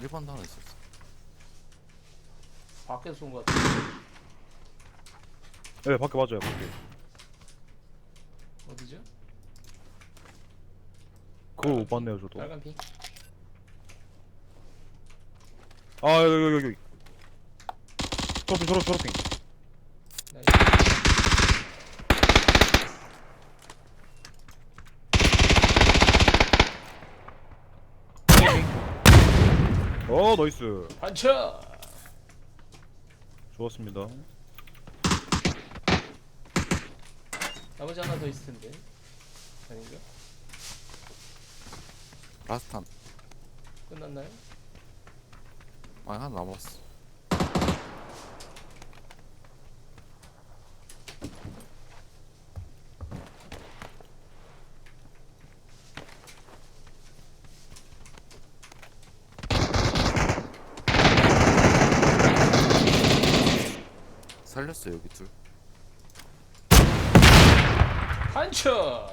1번도 하나 있었어 밖에서 쏜거 같아. 네 밖에 맞아요 밖에 어디죠? 그걸 못 봤네요 저도 빨간 핑. 아 여기 여기 여기 초록핑 초록 초록핑 나이스. 어 나이스 반차. 좋았습니다 나머지 하나 더 있을 텐데. 아닌가? 라스트 한 끝났나요? 아니 하나 남았어 살렸어 여기 둘. 반차.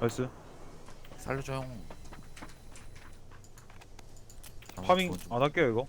나이스. 살려줘 형. 파밍 안 할게요 이거